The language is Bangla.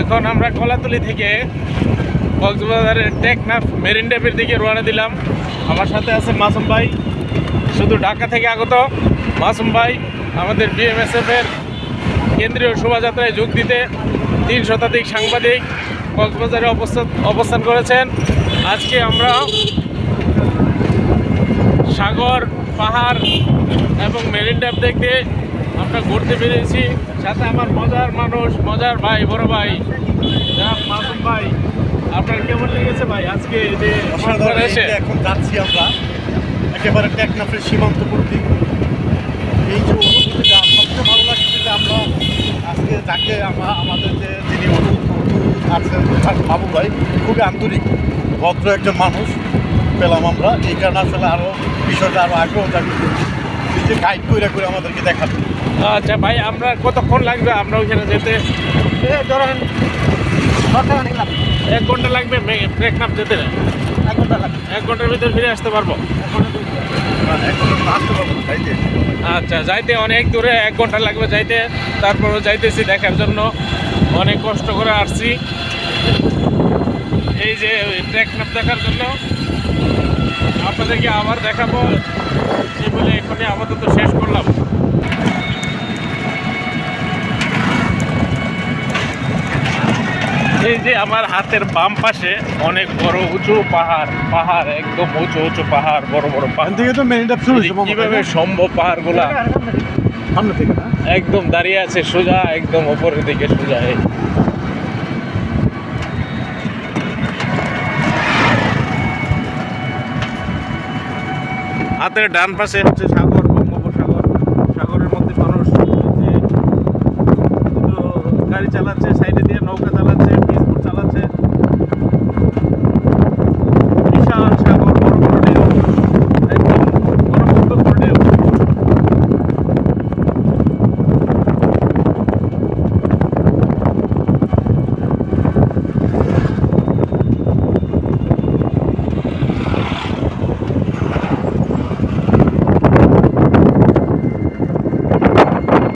এখন আমরা কলাতলি থেকে কক্সবাজারের টেকনাফ মেরিন ড্রাইভের দিকে রওনা দিলাম। আমার সাথে আছে মাসুম ভাই, শুধু ঢাকা থেকে আগত। মাসুম ভাই, আমাদের বিএমএসএফ এর কেন্দ্রীয় শোভাযাত্রায় যোগ দিতে তিন শতাধিক সাংবাদিক কক্সবাজারে অবস্থান অবস্থান করেছেন। আজকে আমরা সাগর, পাহাড় এবং মেরিন ড্রাইভ দেখতে আমরা ঘুরতে বেরিয়েছি সাথে আমার মজার মানুষ মজার ভাই বড় ভাই মাসুম ভাই। আপনার কেমন লেগেছে ভাই আজকে যে এখন যাচ্ছি আমরা একেবারে টেকনাফের সীমান্তবর্তী এই যে অনুভূতিটা সবচেয়ে ভালো লাগছে যে আমরা আজকে যাকে আমরা আমাদের যে যিনি আছেন বাবু ভাই খুবই আন্তরিক ভদ্র একজন মানুষ পেলাম আমরা। এই কারণে আসলে আরও বিষয়টা আরও আগ্রহ জাগিয়ে এই যে গাইড করে করে আমাদেরকে দেখাবে। আচ্ছা ভাই আমরা কতক্ষণ লাগবে? আমরা ওইখানে যেতে? ধরেন এক ঘণ্টা লাগবে? মে- টেকনাফ যেতে? এক ঘণ্টার ভিতরে ফিরে আসতে পারব? এখন আসতে পারব না, আচ্ছা যাইতে অনেক দূরে এক ঘণ্টা লাগবে যাইতে। তারপরও যাইতেছি দেখার জন্য। অনেক কষ্ট করে আসছি। এই যে টেকনাফ দেখার জন্য। আপনাদেরকে আবার দেখাবো। এই বলে এখানে আপাতত শেষ করলাম। এই যে আমার হাতের বাম পাশে অনেক বড় উঁচু পাহাড় পাহাড় একদম উঁচু উঁচু পাহাড় বড় বড় পাহাড়। থেকে তো কীভাবে সম্ভব পাহাড়গুলা? সামনে থেকে একদম দাঁড়িয়ে আছে সোজা একদম ওপরের দিকে সোজা হাতের ডান পাশে হচ্ছে সাগর বঙ্গোপসাগর সাগরের মধ্যে মানুষ গাড়ি চালাচ্ছে সাইডে দিয়ে নৌকা